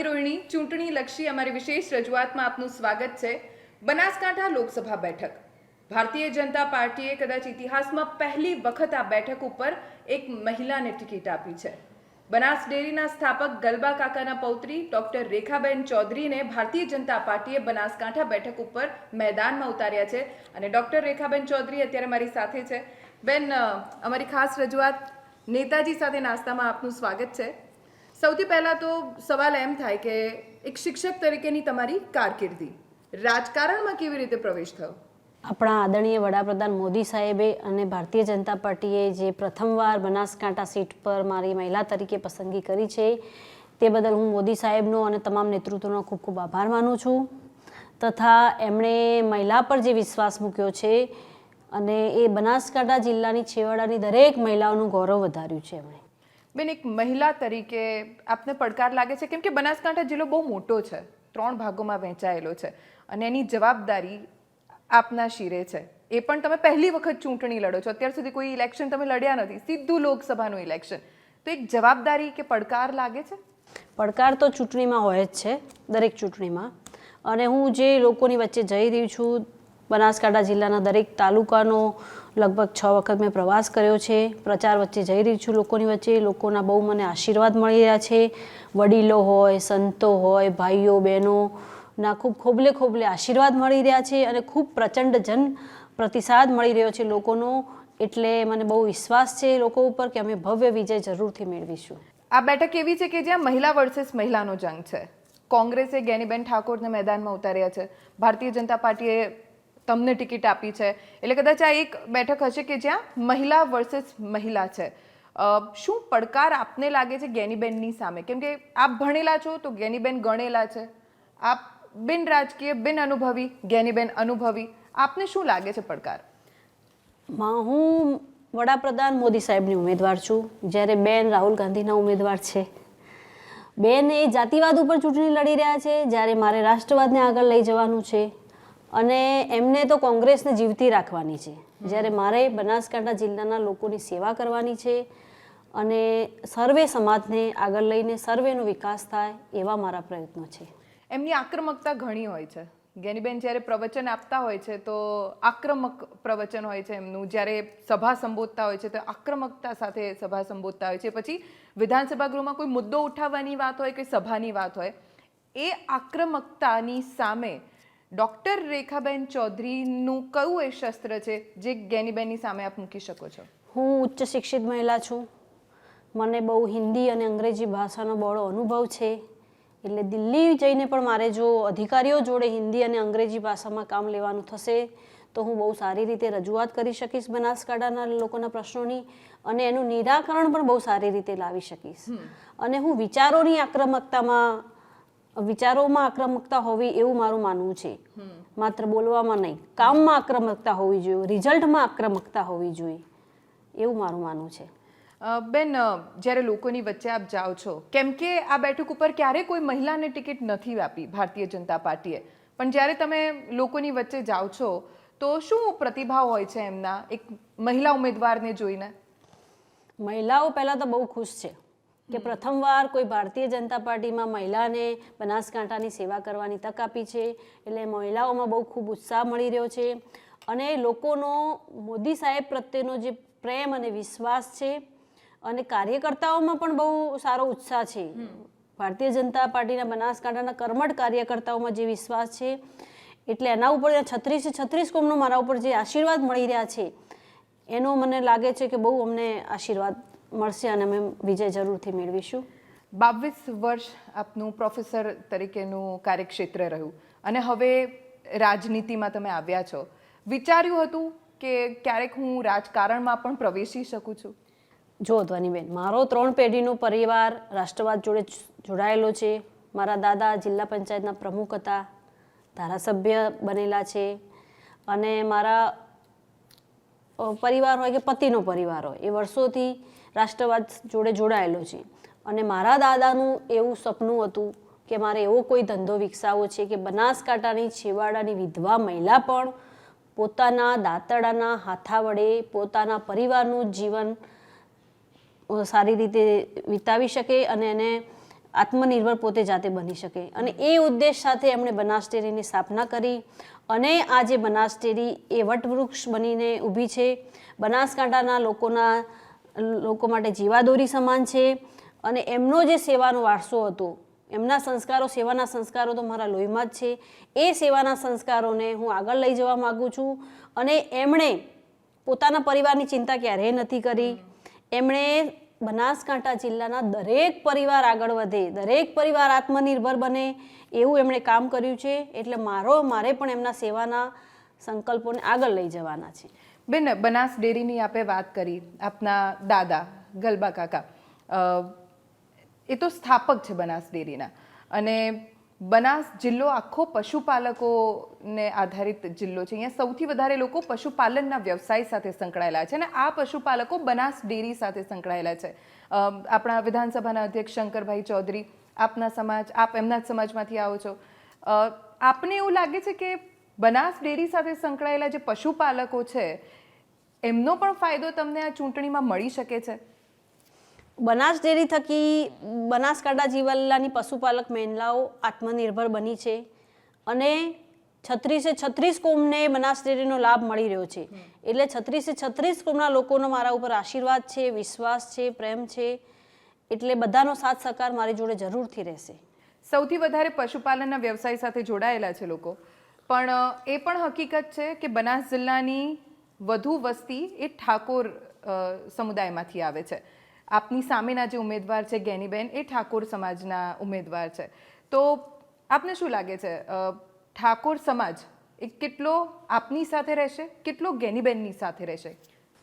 ચાની રોહિણી ચૂંટણી લક્ષી અમારી વિશેષ રજૂઆતમાં આપનું સ્વાગત છે. બનાસકાંઠા લોકસભા બેઠક. ભારતીય જનતા પાર્ટીએ કદાચ ઇતિહાસમાં પહેલી વખત આ બેઠક ઉપર એક મહિલાને ટિકિટ આપી છે. બનાસ ડેરીના સ્થાપક ગલબા કાકાના પૌત્રી ડોક્ટર રેખાબેન ચૌધરીને ભારતીય જનતા પાર્ટીએ બનાસકાંઠા બેઠક ઉપર મેદાનમાં ઉતાર્યા છે અને ડોક્ટર રેખાબેન ચૌધરી અત્યારે મારી સાથે છે. બેન અમારી ખાસ રજૂઆત નેતાજી સાથે નાસ્તામાં આપનું સ્વાગત છે. સૌથી પહેલાં તો સવાલ એમ થાય કે એક શિક્ષક તરીકેની તમારી કારકિર્દી રાજકારણમાં કેવી રીતે પ્રવેશ થયો? આપણા આદરણીય વડાપ્રધાન મોદી સાહેબે અને ભારતીય જનતા પાર્ટીએ જે પ્રથમવાર બનાસકાંઠા સીટ પર મારી મહિલા તરીકે પસંદગી કરી છે, તે બદલ હું મોદી સાહેબનો અને તમામ નેતૃત્વનો ખૂબ ખૂબ આભાર માનું છું. તથા એમણે મહિલા પર જે વિશ્વાસ મૂક્યો છે અને એ બનાસકાંઠા જિલ્લાની છેવાડાની દરેક મહિલાઓનું ગૌરવ વધાર્યું છે એમણે. બેન, એક મહિલા તરીકે આપને પડકાર લાગે છે? કેમ કે બનાસકાંઠા જિલ્લો બહુ મોટો છે. ત્રણ ભાગોમાં વહેંચાયેલો છે. અને એની જવાબદારી આપના શિરે છે. એ પણ તમે પહેલી વખત ચૂંટણી લડો છો. અત્યાર સુધી કોઈ ઇલેક્શન તમે લડ્યા નથી. સીધું લોકસભાનું ઇલેક્શન તો એક જવાબદારી કે પડકાર લાગે છે? પડકાર તો ચૂંટણીમાં હોય જ છે, દરેક ચૂંટણીમાં. અને હું જે લોકોની વચ્ચે જઈ રહી છું, બનાસકાંઠા જિલ્લાના દરેક તાલુકાનો લગભગ છ વખત મેં પ્રવાસ કર્યો છે, પ્રચાર વચ્ચે જઈ રહી છું લોકોની વચ્ચે, લોકોના બહુ મને આશીર્વાદ મળી રહ્યા છે. વડીલો હોય, સંતો હોય, ભાઈઓ બહેનો ના ખૂબ ખોબલે ખોબલે આશીર્વાદ મળી રહ્યા છે અને ખૂબ પ્રચંડ જન પ્રતિસાદ મળી રહ્યો છે લોકોનો. એટલે મને બહુ વિશ્વાસ છે લોકો ઉપર કે અમે ભવ્ય વિજય જરૂરથી મેળવીશું. આ બેઠક એવી છે કે જ્યાં મહિલા વર્સેસ મહિલાનો જંગ છે. કોંગ્રેસે ગેનીબેન ઠાકોરને મેદાનમાં ઉતાર્યા છે. ભારતીય જનતા પાર્ટીએ તમને ટિકિટ આપી છે. એટલે કદાચ આ એક બેઠક હશે કે જ્યાં મહિલા વર્સેસ મહિલા છે. શું પડકાર આપને લાગે છે ગેનીબેનની સામે? કેમ કે આપ ભણેલા છો તો ગેનીબેન ગણેલા છે. આપ બિન રાજકીય, બિન અનુભવી, ગેનીબેન અનુભવી, આપને શું લાગે છે પડકાર? હું વડાપ્રધાન મોદી સાહેબની ઉમેદવાર છું. જ્યારે બેન રાહુલ ગાંધીના ઉમેદવાર છે. બેન એ જાતિવાદ ઉપર ચૂંટણી લડી રહ્યા છે. જ્યારે મારે રાષ્ટ્રવાદને આગળ લઈ જવાનું છે. અને એમને તો કોંગ્રેસને જીવતી રાખવાની છે. જ્યારે મારે બનાસકાંઠા જિલ્લાના લોકોની સેવા કરવાની છે અને સર્વે સમાજને આગળ લઈને સર્વેનો વિકાસ થાય એવા મારા પ્રયત્નો છે. એમની આક્રમકતા ઘણી હોય છે. ગેનીબેન જ્યારે પ્રવચન આપતા હોય છે તો આક્રમક પ્રવચન હોય છે એમનું. જ્યારે સભા સંબોધતા હોય છે તો આક્રમકતા સાથે સભા સંબોધતા હોય છે. પછી વિધાનસભા ગૃહમાં કોઈ મુદ્દો ઉઠાવવાની વાત હોય કે સભાની વાત હોય, એ આક્રમકતાની સામે ડૉક્ટર રેખાબેન ચૌધરીનું કયું એ શસ્ત્ર છે જે ગેનીબેનની સામે આપ મૂકી શકો છો? હું ઉચ્ચ શિક્ષિત મહિલા છું. મને બહુ હિન્દી અને અંગ્રેજી ભાષાનો બહોળો અનુભવ છે. એટલે દિલ્હી જઈને પણ મારે જો અધિકારીઓ જોડે હિન્દી અને અંગ્રેજી ભાષામાં કામ લેવાનું થશે તો હું બહુ સારી રીતે રજૂઆત કરી શકીશ બનાસકાંઠાના લોકોના પ્રશ્નોની અને એનું નિરાકરણ પણ બહુ સારી રીતે લાવી શકીશ. અને હું વિચારોની આક્રમકતામાં વિચારોમાં આક્રમકતા હોવી એવું મારું માનવું છે. માત્ર બોલવામાં નહીં કામમાં આક્રમકતા હોવી જોઈએ રિઝલ્ટમાં આક્રમકતા હોવી જોઈએ એવું મારું માનવું છે. બેન જ્યારે લોકોની વચ્ચે આપ જાઓ છો કેમ કે આ બેઠક ઉપર ક્યારે કોઈ મહિલાને ટિકિટ નથી આપી ભારતીય જનતા પાર્ટીએ. પણ જ્યારે તમે લોકોની વચ્ચે જાઓ છો તો શું પ્રતિભાવ હોય છે એમના એક મહિલા ઉમેદવારને જોઈને? મહિલાઓ પહેલાં તો બહુ ખુશ છે. કે પ્રથમવાર કોઈ ભારતીય જનતા પાર્ટીમાં મહિલાને બનાસકાંઠાની સેવા કરવાની તક આપી છે એટલે મહિલાઓમાં બહુ ખૂબ ઉત્સાહ મળી રહ્યો છે. અને લોકોનો મોદી સાહેબ પ્રત્યેનો જે પ્રેમ અને વિશ્વાસ છે અને કાર્યકર્તાઓમાં પણ બહુ સારો ઉત્સાહ છે. ભારતીય જનતા પાર્ટીના બનાસકાંઠાના કર્મઠ કાર્યકર્તાઓમાં જે વિશ્વાસ છે એટલે એના ઉપર છત્રીસે છત્રીસ કોમનો મારા ઉપર જે આશીર્વાદ મળી રહ્યા છે એનો મને લાગે છે કે બહુ અમને આશીર્વાદ મળશે અને અમે વિજય જરૂરથી મેળવીશું. બાવીસ વર્ષ આપનું પ્રોફેસર તરીકેનું કાર્યક્ષેત્ર રહ્યું અને હવે રાજનીતિમાં તમે આવ્યા છો. વિચાર્યું હતું કે ક્યારેક હું રાજકારણમાં પણ પ્રવેશી શકું છું? જો ધ્વનિબેન મારો ત્રણ પેઢીનો પરિવાર રાષ્ટ્રવાદ જોડે જોડાયેલો છે. મારા દાદા જિલ્લા પંચાયતના પ્રમુખ હતા ધારાસભ્ય બનેલા છે. અને મારા પરિવાર હોય કે પતિનો પરિવાર હોય, એ વર્ષોથી રાષ્ટ્રવાદ જોડે જોડાયેલો છે. અને મારા દાદાનું એવું સપનું હતું કે મારે એવો કોઈ ધંધો વિકસાવવો છે કે બનાસકાંઠાની છેવાડાની વિધવા મહિલા પણ પોતાના દાંતડાના હાથા વડે પોતાના પરિવારનું જીવન સારી રીતે વિતાવી શકે અને એને આત્મનિર્ભર પોતે જાતે બની શકે. અને એ ઉદ્દેશ સાથે એમણે બનાસ ડેરીની સ્થાપના કરી અને આજે બનાસ ડેરી એ વટવૃક્ષ બનીને ઊભી છે. બનાસકાંઠાના લોકોના, લોકો માટે જીવાદોરી સમાન છે અને એમનો જે સેવાનો વારસો હતો, એમના સંસ્કારો, સેવાના સંસ્કારો તો મારા લોહીમાં જ છે. એ સેવાના સંસ્કારોને હું આગળ લઈ જવા માગું છું અને એમણે પોતાના પરિવારની ચિંતા ક્યારેય નથી કરી. એમણે બનાસકાંઠા જિલ્લાના દરેક પરિવાર આગળ વધે, દરેક પરિવાર આત્મનિર્ભર બને, એવું એમણે કામ કર્યું છે. એટલે મારો, મારે પણ એમના સેવાના સંકલ્પોને આગળ લઈ જવાના છે. બેન, બનાસ ડેરીની આપે વાત કરી, આપના દાદા, ગલબા કાકા. એ તો સ્થાપક છે બનાસ ડેરીના. અને બનાસ જિલ્લો આખો પશુપાલકોને આધારિત જિલ્લો છે. અહીંયા સૌથી વધારે લોકો પશુપાલનના વ્યવસાય સાથે સંકળાયેલા છે અને આ પશુપાલકો બનાસ ડેરી સાથે સંકળાયેલા છે. આપણા વિધાનસભાના અધ્યક્ષ શંકરભાઈ ચૌધરી, આપના સમાજ, આપ એમના જ સમાજમાંથી આવો છો. આપને એવું લાગે છે કે બનાસ ડેરી સાથે સંકળાયેલા જે પશુપાલકો છે, એમનો પણ ફાયદો તમને આ ચૂંટણીમાં મળી શકે છે? બનાસ ડેરી થકી બનાસકાંઠા જીવલ્લાની પશુપાલક મહિલાઓ આત્મનિર્ભર બની છે અને છત્રીસે છત્રીસ કોમને બનાસ ડેરીનો લાભ મળી રહ્યો છે. એટલે છત્રીસે છત્રીસ કોમના લોકોનો મારા ઉપર આશીર્વાદ છે, વિશ્વાસ છે, પ્રેમ છે. એટલે બધાનો સાથ સહકાર મારી જોડે જરૂરથી રહેશે. સૌથી વધારે પશુપાલનના વ્યવસાય સાથે જોડાયેલા છે લોકો. પણ એ પણ હકીકત છે કે બનાસ જિલ્લાની વધુ વસ્તી એ ઠાકોર સમુદાયમાંથી આવે છે. આપની સામેના જે ઉમેદવાર છે ગેનીબેન એ ઠાકોર સમાજના ઉમેદવાર છે. તો આપને શું લાગે છે? ઠાકોર સમાજ એ કેટલો આપની સાથે રહેશે? કેટલો ગેનીબેનની સાથે રહેશે?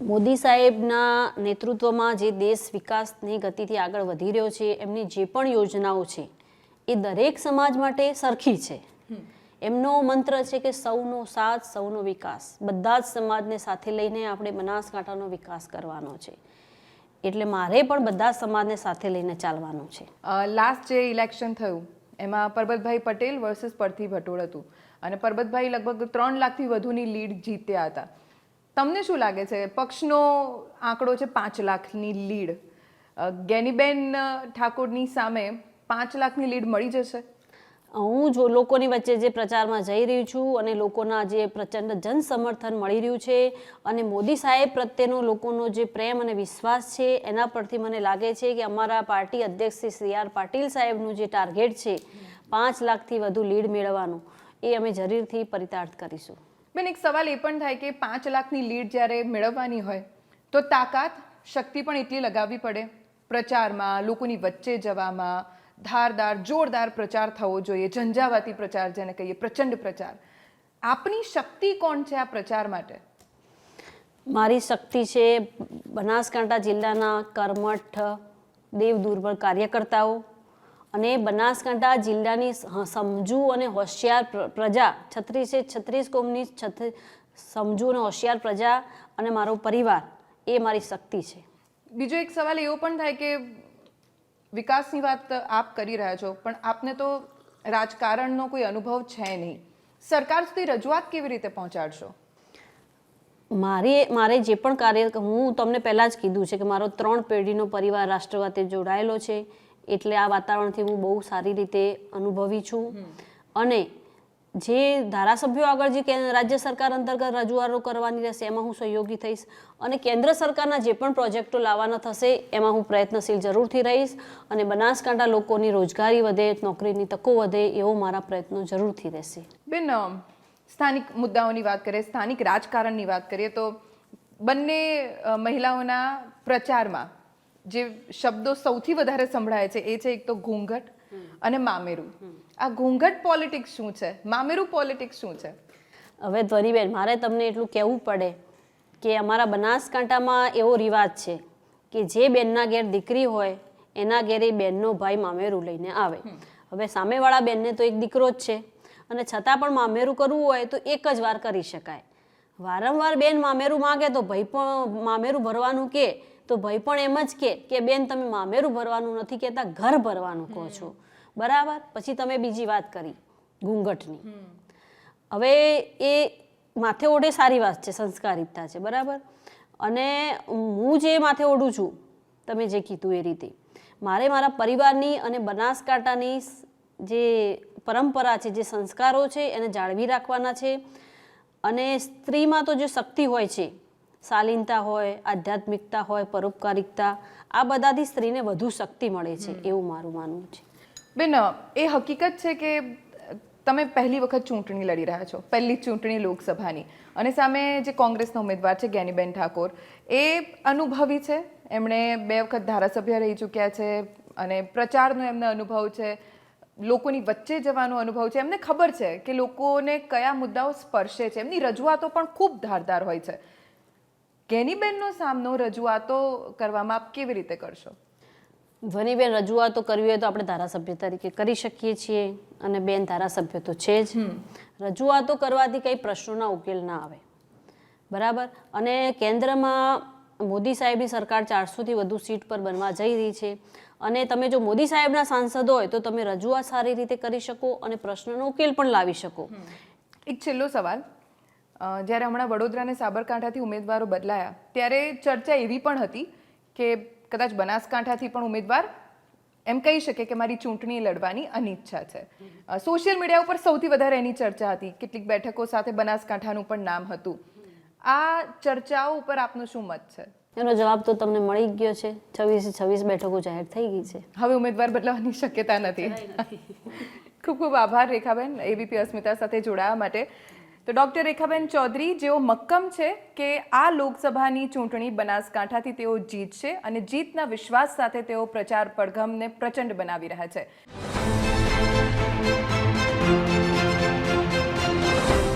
મોદી સાહેબના નેતૃત્વમાં જે દેશ વિકાસની ગતિથી આગળ વધી રહ્યો છે એમની જે પણ યોજનાઓ છે એ દરેક સમાજ માટે સરખી છે. એમનો મંત્ર છે કે સૌનો સાથ સૌનો વિકાસ. બધા જ સમાજને સાથે લઈને આપણે બનાસકાંઠાનો વિકાસ કરવાનો છે. એટલે મારે પણ બધા સમાજને સાથે લઈને ચાલવાનું છે. લાસ્ટ જે ઇલેક્શન થયું, એમાં પરબતભાઈ પટેલ વર્સિસ પરથી ભટોળ હતું. અને પરબતભાઈ લગભગ ત્રણ લાખથી વધુની લીડ જીત્યા હતા. તમને શું લાગે છે, પક્ષનો આંકડો છે પાંચ લાખની લીડ? ગેનીબેન ઠાકોરની સામે પાંચ લાખની લીડ મળી જશે? હું જો લોકોની વચ્ચે જે પ્રચારમાં જઈ રહી છું અને લોકોના જે પ્રચંડ જન સમર્થન મળી રહ્યું છે અને મોદી સાહેબ પ્રત્યેનો લોકોનો જે પ્રેમ અને વિશ્વાસ છે, એના પરથી મને લાગે છે કે અમારા પાર્ટી અધ્યક્ષ શ્રી સી આર પાટીલ સાહેબનું જે ટાર્ગેટ છે, પાંચ લાખથી વધુ લીડ મેળવવાનું, એ અમે જરૂરથી પરિતાર્થ કરીશું. બેન, એક સવાલ એ પણ થાય કે પાંચ લાખની લીડ જ્યારે મેળવવાની હોય, તો તાકાત, શક્તિ પણ એટલી લગાવવી પડે પ્રચારમાં, લોકોની વચ્ચે જવામાં ધારદાર જોરદાર પ્રચાર થવો જોઈએ ઝંઝાવાતી પ્રચાર જેને કહીએ પ્રચંડ પ્રચાર. આપની શક્તિ કોણ છે આ પ્રચાર માટે? મારી શક્તિ છે બનાસકાંઠા જિલ્લાના કર્મઠ દેવ દુર્બળ કાર્યકર્તાઓ અને બનાસકાંઠા જિલ્લાની સમજુ અને હોશિયાર પ્રજા છત્રીસે છત્રીસ કોમની સમજુ અને હોશિયાર પ્રજા અને મારો પરિવાર એ મારી શક્તિ છે. બીજો એક સવાલ એવો પણ થાય કે વિકાસની વાત આપ કરી રહ્યા છો પણ આપને તો રાજકારણનો કોઈ અનુભવ છે નહીં. સરકાર સુધી રજૂઆત કેવી રીતે પહોંચાડશો? મારે મારે જે પણ કાર્ય હું તમને પહેલાં જ કીધું છે કે મારો ત્રણ પેઢીનો પરિવાર રાષ્ટ્રવાદે જોડાયેલો છે. એટલે આ વાતાવરણથી હું બહુ સારી રીતે અનુભવી છું. અને જે ધારાસભ્યો આગળ જે રાજ્ય સરકાર અંતર્ગત રજૂઆતો કરવાની રહેશે, એમાં હું સહયોગી થઈશ. અને કેન્દ્ર સરકારના જે પણ પ્રોજેક્ટો લાવવાના થશે, એમાં હું પ્રયત્નશીલ જરૂરથી રહીશ. અને બનાસકાંઠા લોકોની રોજગારી વધે, નોકરીની તકો વધે, એવો મારા પ્રયત્નો જરૂરથી રહેશે. બેન સ્થાનિક મુદ્દાઓની વાત કરીએ, સ્થાનિક રાજકારણની વાત કરીએ, તો બંને મહિલાઓના પ્રચારમાં જે શબ્દો સૌથી વધારે સંભળાય છે, એ છે એક તો ઘૂંઘટ અને મામેરું. આ ઘૂંઘટ પોલિટિક્સ શું છે? મામેરું પોલિટિક્સ શું છે? હવે ધ્વનિબેન મારે તમને એટલું કહેવું પડે કે અમારા બનાસકાંઠામાં એવો રિવાજ છે કે જે બેનના ઘેર દીકરી હોય એના ઘેરે બેનનો ભાઈ મામેરું લઈને આવે. હવે સામેવાળા બેનને તો એક દીકરો જ છે અને છતાં પણ મામેરું કરવું હોય તો એક જ વાર કરી શકાય. વારંવાર બેન મામેરું માગે તો ભાઈ પણ મામેરું ભરવાનું કે તો ભાઈ પણ એમ જ કે કે બેન તમે મામેરું ભરવાનું નથી કહેતા, ઘર ભરવાનું કહો છો. બરાબર? પછી તમે બીજી વાત કરી, ઘૂંઘટની. હવે એ માથે ઓઢે સારી વાત છે, સંસ્કારિતતા છે, બરાબર? અને હું જે માથે ઓઢું છું, તમે જે કીધું એ રીતે. મારે મારા પરિવારની અને બનાસકાંઠાની જે પરંપરા છે, જે સંસ્કારો છે, એને જાળવી રાખવાના છે. અને સ્ત્રીમાં તો જે શક્તિ હોય છે શાલીનતા હોય આધ્યાત્મિકતા હોય પરોપકારિકતા આ બધાથી સ્ત્રીને વધુ શક્તિ મળે છે એવું મારું માનવું છે. બેન એ હકીકત છે કે તમે પહેલી વખત ચૂંટણી લડી રહ્યા છો પહેલી ચૂંટણી લોકસભાની. અને સામે જે કોંગ્રેસના ઉમેદવાર છે જ્ઞાનીબેન ઠાકોર એ અનુભવી છે? એમણે બે વખત ધારાસભ્ય રહી ચૂક્યા છે અને પ્રચારનો એમને અનુભવ છે લોકોની વચ્ચે જવાનો અનુભવ છે. એમને ખબર છે કે લોકોને કયા મુદ્દાઓ સ્પર્શે છે. એમની રજૂઆતો પણ ખૂબ ધારદાર હોય છે. જ્ઞાનીબેનનો સામનો રજૂઆતો કરવામાં આપ કેવી રીતે કરશો? ધ્વનિબેન રજૂઆતો કરવી હોય તો આપણે ધારાસભ્ય તરીકે કરી શકીએ છીએ અને બેન ધારાસભ્ય તો છે જ. રજૂઆતો કરવાથી કંઈ પ્રશ્નોના ઉકેલ ના આવે. બરાબર? અને કેન્દ્રમાં મોદી સાહેબની સરકાર ચારસોથી વધુ સીટ પર બનવા જઈ રહી છે. અને તમે જો મોદી સાહેબના સાંસદ હોય તો તમે રજૂઆત સારી રીતે કરી શકો અને પ્રશ્નનો ઉકેલ પણ લાવી શકો. એક છેલ્લો સવાલ. જ્યારે હમણાં વડોદરા અને સાબરકાંઠાથી ઉમેદવારો બદલાયા ત્યારે ચર્ચા એવી પણ હતી કે કદાચ બનાસકાંઠાથી પણ ઉમેદવાર એમ કહી શકે કે મારી ચૂંટણી લડવાની અનિચ્છા છે. સોશિયલ મીડિયા ઉપર સૌથી વધારે એની ચર્ચા હતી કેટલીક બેઠકો સાથે બનાસકાંઠાનું પણ નામ હતું. આ ચર્ચાઓ ઉપર આપનો શું મત છે? એનો જવાબ તો તમને મળી ગયો છે. છવ્વીસ છવ્વીસ બેઠકો જાહેર થઈ ગઈ છે. હવે ઉમેદવાર બદલાવાની શક્યતા નથી. ખૂબ ખૂબ આભાર રેખાબેન. એબીપી અસ્મિતા સાથે જોડાવા માટે. તો ડૉક્ટર રેખાબેન ચૌધરી, જેઓ મક્કમ છે કે આ લોકસભાની ચૂંટણી બનાસકાંઠાથી તેઓ જીતશે અને જીતના વિશ્વાસ સાથે તેઓ પ્રચાર પડઘમને પ્રચંડ બનાવી રહ્યા છે.